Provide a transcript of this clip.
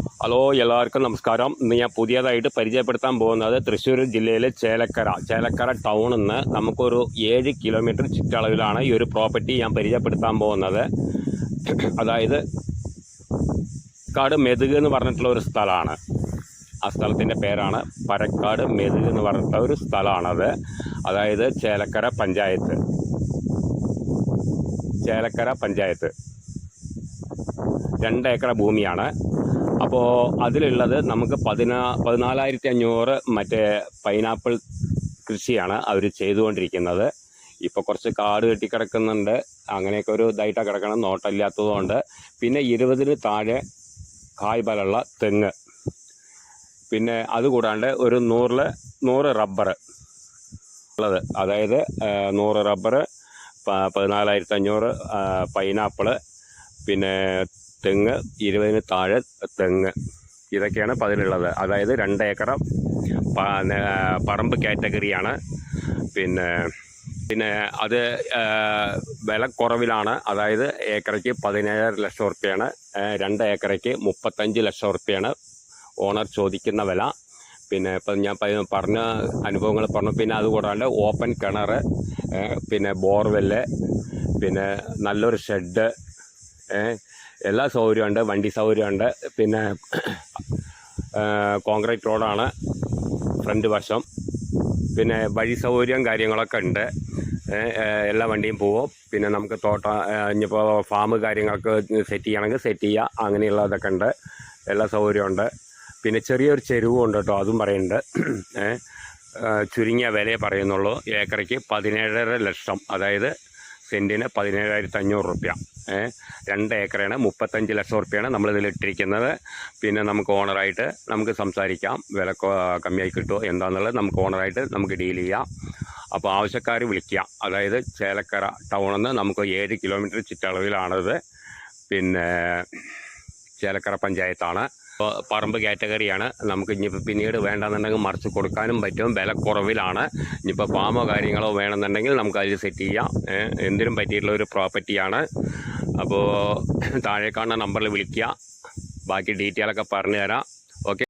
Hello എല്ലാവർക്കും നമസ്കാരം. ഇന്ന് ഞാൻ പുതിയതായിട്ട് പരിചയപ്പെടുത്താൻ പോകുന്നത് തൃശ്ശൂർ ജില്ലയിലെ ചേലക്കര ചേലക്കര ടൗണിൽ നിന്ന് നമുക്കൊരു ഏഴ് കിലോമീറ്റർ ചുറ്റളവിലാണ് ഈ ഒരു പ്രോപ്പർട്ടി ഞാൻ പരിചയപ്പെടുത്താൻ പോകുന്നത്. അതായത് കാട് മെതുക് എന്ന് പറഞ്ഞിട്ടുള്ള ഒരു സ്ഥലമാണ്. ആ സ്ഥലത്തിന്റെ പേരാണ് പരക്കാട് മെതുക് എന്ന് പറഞ്ഞിട്ടുള്ള ഒരു സ്ഥലമാണത്. അതായത് ചേലക്കര പഞ്ചായത്ത്. ചേലക്കര പഞ്ചായത്ത്. രണ്ട് ഏക്കർ ഭൂമിയാണ്. അപ്പോൾ അതിലുള്ളത് നമുക്ക് പതിനാ പതിനാലായിരത്തി അഞ്ഞൂറ് മറ്റേ പൈനാപ്പിൾ കൃഷിയാണ് അവർ ചെയ്തുകൊണ്ടിരിക്കുന്നത്. ഇപ്പോൾ കുറച്ച് കാട് കെട്ടിക്കിടക്കുന്നുണ്ട്. അങ്ങനെയൊക്കെ ഒരു ഇതായിട്ടാണ് കിടക്കണം നോട്ടമില്ലാത്തതുകൊണ്ട്. പിന്നെ ഇരുപതിന് താഴെ കായ്ബലുള്ള തെങ്ങ്. പിന്നെ അതുകൂടാണ്ട് ഒരു നൂറിൽ നൂറ് റബ്ബർ ഉള്ളത്. അതായത് നൂറ് റബ്ബർ പതിനാലായിരത്തി അഞ്ഞൂറ് പൈനാപ്പിൾ പിന്നെ തെങ്ങ് ഇരുപതിന് താഴെ തെങ്ങ്. ഇതൊക്കെയാണ് പതിനുള്ളത്. അതായത് രണ്ട് ഏക്കർ പറമ്പ് കാറ്റഗറിയാണ് പിന്നെ പിന്നെ അത് വില കുറവിലാണ്. അതായത് ഏക്കറയ്ക്ക് പതിനേഴര ലക്ഷം റുപ്യയാണ് രണ്ട് ഏക്കറയ്ക്ക് മുപ്പത്തഞ്ച് ലക്ഷം റുപ്യയാണ് ഓണർ ചോദിക്കുന്ന വില. പിന്നെ ഇപ്പം ഞാൻ പറഞ്ഞ അനുഭവങ്ങൾ പറഞ്ഞു. പിന്നെ അതുകൂടാണ്ട് ഓപ്പൺ കിണർ പിന്നെ ബോർവെല്ല് പിന്നെ നല്ലൊരു ഷെഡ് എല്ലാ സൗകര്യമുണ്ട് വണ്ടി സൗകര്യമുണ്ട് പിന്നെ കോൺക്രീറ്റ് റോഡാണ് ഫ്രണ്ട് വശം. പിന്നെ വഴി സൗകര്യം കാര്യങ്ങളൊക്കെ ഉണ്ട്. എല്ലാ വണ്ടിയും പോവും. പിന്നെ നമുക്ക് തോട്ട ഇനിയിപ്പോൾ ഫാം കാര്യങ്ങൾക്ക് സെറ്റ് ചെയ്യണമെങ്കിൽ സെറ്റ് ചെയ്യുക അങ്ങനെയുള്ളതൊക്കെ ഉണ്ട്. എല്ലാ സൗകര്യമുണ്ട് പിന്നെ ചെറിയൊരു ചെരുവും ഉണ്ട് കേട്ടോ അതും പറയുന്നുണ്ട്. ചുരുങ്ങിയ വിലയെ പറയുന്നുള്ളൂ. ഏക്കറയ്ക്ക് പതിനേഴര ലക്ഷം അതായത് സെന്റിന് പതിനേഴായിരത്തി അഞ്ഞൂറ് റുപ്യ. രണ്ട് ഏക്കറാണ്. മുപ്പത്തഞ്ച് ലക്ഷം റുപ്യാണ് നമ്മളിതിൽ ഇട്ടിരിക്കുന്നത്. പിന്നെ നമുക്ക് ഓണറായിട്ട് നമുക്ക് സംസാരിക്കാം. വില കമ്മിയായി കിട്ടുമോ? എന്താണെന്നുള്ളത് നമുക്ക് ഓണറായിട്ട് നമുക്ക് ഡീൽ ചെയ്യാം. അപ്പോൾ ആവശ്യക്കാർ വിളിക്കുക. അതായത് ചേലക്കര ടൗണിൽ നിന്ന് നമുക്ക് ഏഴ് കിലോമീറ്റർ ചുറ്റളവിലാണത്. പിന്നെ ചേലക്കര പഞ്ചായത്താണ്. ഇപ്പോൾ പറമ്പ് കാറ്റഗറിയാണ്. നമുക്ക് ഇനിയിപ്പോൾ പിന്നീട് വേണ്ടെന്നുണ്ടെങ്കിൽ മറിച്ച് കൊടുക്കാനും പറ്റും. വില കുറവിലാണ്. ഇനിയിപ്പോൾ ഫാമോ കാര്യങ്ങളോ വേണമെന്നുണ്ടെങ്കിൽ നമുക്ക് അതിൽ സെറ്റ് ചെയ്യാം. എന്തിനും പറ്റിയിട്ടുള്ള ഒരു പ്രോപ്പർട്ടിയാണ്. അപ്പോൾ താഴെ കാണുന്ന നമ്പറിൽ വിളിക്കുക ബാക്കി ഡീറ്റെയിലൊക്കെ പറഞ്ഞു തരാം ഓക്കെ